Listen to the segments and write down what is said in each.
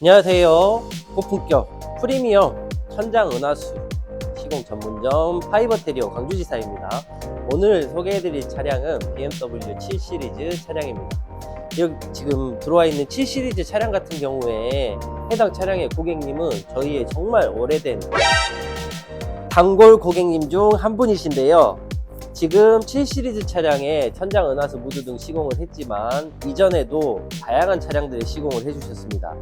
안녕하세요. 고품격 프리미엄 천장 은하수 시공 전문점 파이버 테리어 광주지사입니다. 오늘 소개해드릴 차량은 BMW 7 시리즈 차량입니다. 여기 지금 들어와 있는 7 시리즈 차량 같은 경우에 해당 차량의 고객님은 저희의 정말 오래된 단골 고객님 중 한 분이신데요. 지금 7 시리즈 차량에 천장 은하수 무드 등 시공을 했지만 이전에도 다양한 차량들의 시공을 해주셨습니다.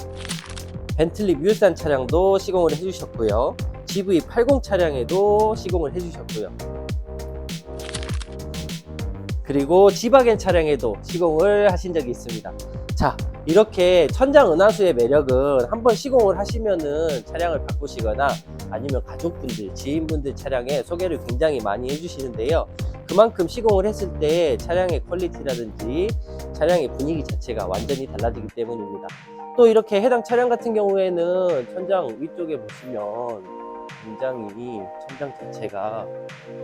벤틀리 뮤산 차량도 시공을 해주셨고요. GV80 차량에도 시공을 해주셨고요. 그리고 지바겐 차량에도 시공을 하신 적이 있습니다. 자, 이렇게 천장 은하수의 매력은 한번 시공을 하시면은 차량을 바꾸시거나 아니면 가족분들, 지인분들 차량에 소개를 굉장히 많이 해주시는데요. 그만큼 시공을 했을 때 차량의 퀄리티라든지 차량의 분위기 자체가 완전히 달라지기 때문입니다. 또 이렇게 해당 차량 같은 경우에는 천장 위쪽에 보시면 굉장히 천장 자체가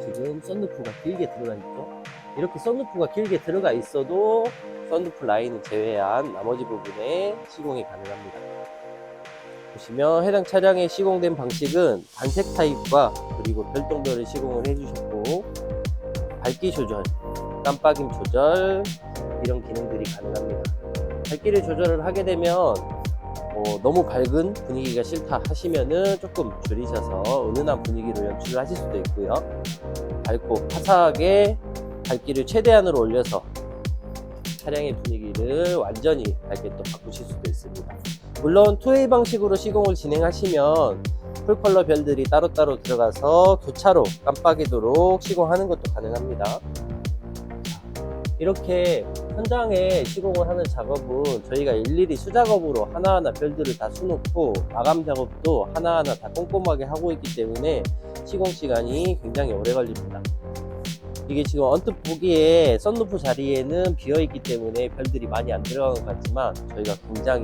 지금 썬루프가 길게 들어가 있죠. 이렇게 썬루프가 길게 들어가 있어도 썬루프 라인을 제외한 나머지 부분에 시공이 가능합니다. 보시면 해당 차량에 시공된 방식은 단색 타입과 그리고 별도별을 시공을 해주셨고 밝기 조절, 깜빡임 조절 이런 기능들이 가능합니다. 밝기를 조절을 하게 되면 어, 너무 밝은 분위기가 싫다 하시면은 조금 줄이셔서 은은한 분위기로 연출을 하실 수도 있고요. 밝고 화사하게 밝기를 최대한으로 올려서 차량의 분위기를 완전히 밝게 또 바꾸실 수도 있습니다. 물론 2A 방식으로 시공을 진행하시면 풀컬러 별들이 따로따로 들어가서 교차로 깜빡이도록 시공하는 것도 가능합니다. 이렇게 현장에 시공을 하는 작업은 저희가 일일이 수작업으로 하나하나 별들을 다 수놓고 마감 작업도 하나하나 다 꼼꼼하게 하고 있기 때문에 시공 시간이 굉장히 오래 걸립니다. 이게 지금 언뜻 보기에 썬루프 자리에는 비어있기 때문에 별들이 많이 안 들어간 것 같지만 저희가 굉장히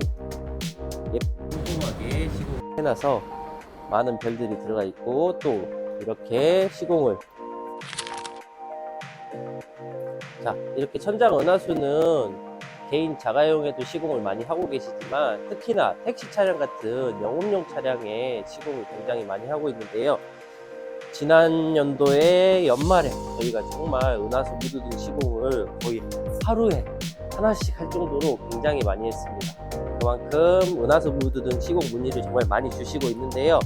꼼꼼하게 시공을 해놔서 많은 별들이 들어가 있고 또 이렇게 시공을. 자 이렇게 천장 은하수는 개인 자가용에도 시공을 많이 하고 계시지만 특히나 택시 차량 같은 영업용 차량에 시공을 굉장히 많이 하고 있는데요. 지난 연도에 연말에 저희가 정말 은하수 무드 등 시공을 거의 하루에 하나씩 할 정도로 굉장히 많이 했습니다 그만큼 은하수 무드 등 시공 문의를 정말 많이 주시고 있는데요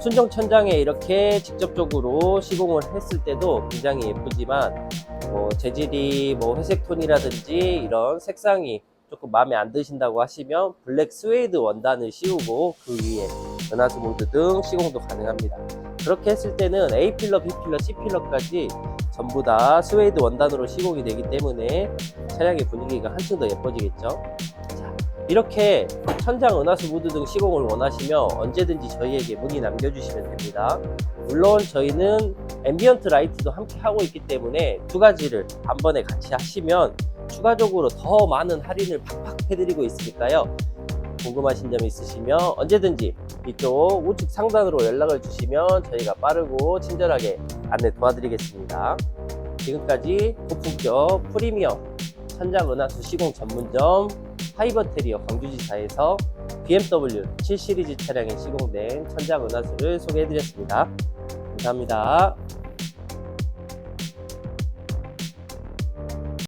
순정 천장에 이렇게 직접적으로 시공을 했을 때도 굉장히 예쁘지만 뭐 재질이 뭐 회색 톤이라든지 이런 색상이 조금 마음에 안 드신다고 하시면 블랙 스웨이드 원단을 씌우고 그 위에 은하수 모드 등 시공도 가능합니다. 그렇게 했을 때는 A 필러, B 필러, C 필러까지 전부 다 스웨이드 원단으로 시공이 되기 때문에 차량의 분위기가 한층 더 예뻐지겠죠. 자, 이렇게 천장 은하수 모드 등 시공을 원하시면 언제든지 저희에게 문의 남겨주시면 됩니다. 물론 저희는 앰비언트 라이트도 함께 하고 있기 때문에 두 가지를 한 번에 같이 하시면 추가적으로 더 많은 할인을 팍팍 해드리고 있으니까요. 궁금하신 점 있으시면 언제든지 이쪽 우측 상단으로 연락을 주시면 저희가 빠르고 친절하게 안내 도와드리겠습니다. 지금까지 고품격 프리미엄 천장 은하수 시공 전문점 하이버테리어 광주지사에서 BMW 7 시리즈 차량에 시공된 천장 은하수를 소개해드렸습니다. 감사합니다.